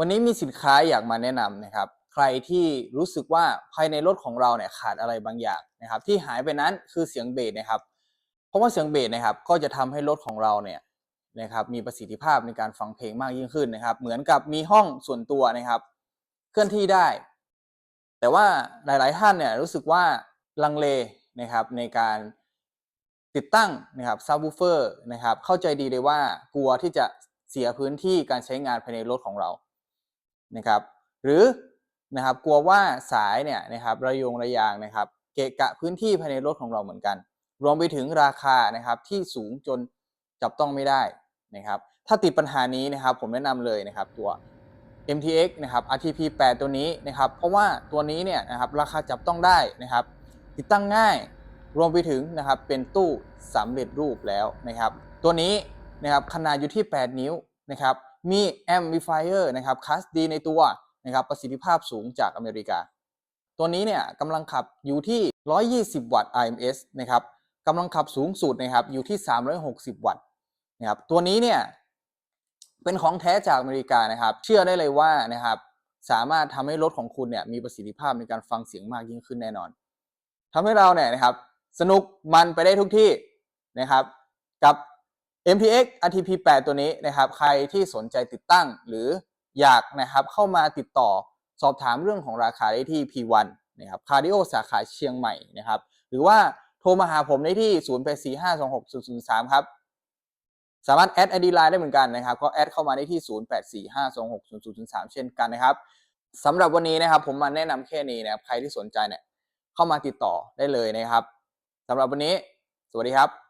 วันนี้มีสินค้าอยากมาแนะนำนะครับ ใครที่รู้สึกว่าภายในรถของเราเนี่ยขาดอะไรบางอย่างนะครับ ที่หายไปนั้นคือเสียงเบสนะครับ เพราะว่าเสียงเบสนะครับก็จะทำให้รถของเราเนี่ยนะครับมีประสิทธิภาพในการฟังเพลงมากยิ่งขึ้นนะครับ เหมือนกับมีห้องส่วนตัวนะครับ เคลื่อนที่ได้ แต่ว่าหลาย ๆ ท่านเนี่ยรู้สึกว่าลังเลนะครับในการติดตั้งนะครับซับวูเฟอร์นะครับเข้าใจดีเลยว่ากลัวที่จะเสียพื้นที่การใช้งานภายในรถของเรา นะครับหรือนะครับกลัวว่าสายเนี่ยนะครับระยงระยางนะครับเกะกะพื้นที่ภายในรถของเราเหมือนกัน รวมไปถึงราคานะครับที่สูงจนจับต้องไม่ได้นะครับถ้าติดปัญหานี้นะครับผมแนะนำเลยนะครับตัว MTX นะครับ RTP 8 ตัวนี้นะครับเพราะว่าตัวนี้เนี่ยนะครับราคาจับต้องได้นะครับ ติดตั้งง่ายรวมไปถึงนะครับเป็นตู้สำเร็จรูปแล้วนะครับ ตัวนี้นะครับขนาดอยู่ที่ 8 นิ้ว นะครับ มี Amplifier นะครับคัสดีในตัวนะครับประสิทธิภาพสูงจากอเมริกา ตัวนี้เนี่ยกำลังขับอยู่ที่ 120 วัตต์ RMS นะครับกำลังขับสูงสุดนะครับอยู่ที่ 360 วัตต์นะครับตัวนี้เนี่ยเป็นของแท้จากอเมริกานะครับ เชื่อได้เลยว่านะครับสามารถทำให้รถของคุณเนี่ยมีประสิทธิภาพในการฟังเสียงมากยิ่งขึ้นแน่นอนทำให้เราเนี่ยนะครับ สนุกมันไปได้ทุกที่นะครับ กับ MTX RTP 8ตัวนี้นะครับ ใครที่สนใจติดตั้งหรืออยากนะครับเข้ามาติดต่อสอบถามเรื่องของราคาได้ที่ P1 นะครับคาร์ดิโอสาขาเชียงใหม่นะครับ หรือว่าโทรมาหาผมได้ที่ 0845260003 ครับ สามารถแอด ID Line ได้เหมือนกันนะครับ ก็แอดเข้ามาได้ที่ 0845260003 เช่นกันนะครับสำหรับวันนี้นะครับ ผมมาแนะนำแค่นี้นะครับ ใครที่สนใจเนี่ยเข้ามาติดต่อได้เลยนะครับสำหรับวันนี้ สวัสดีครับ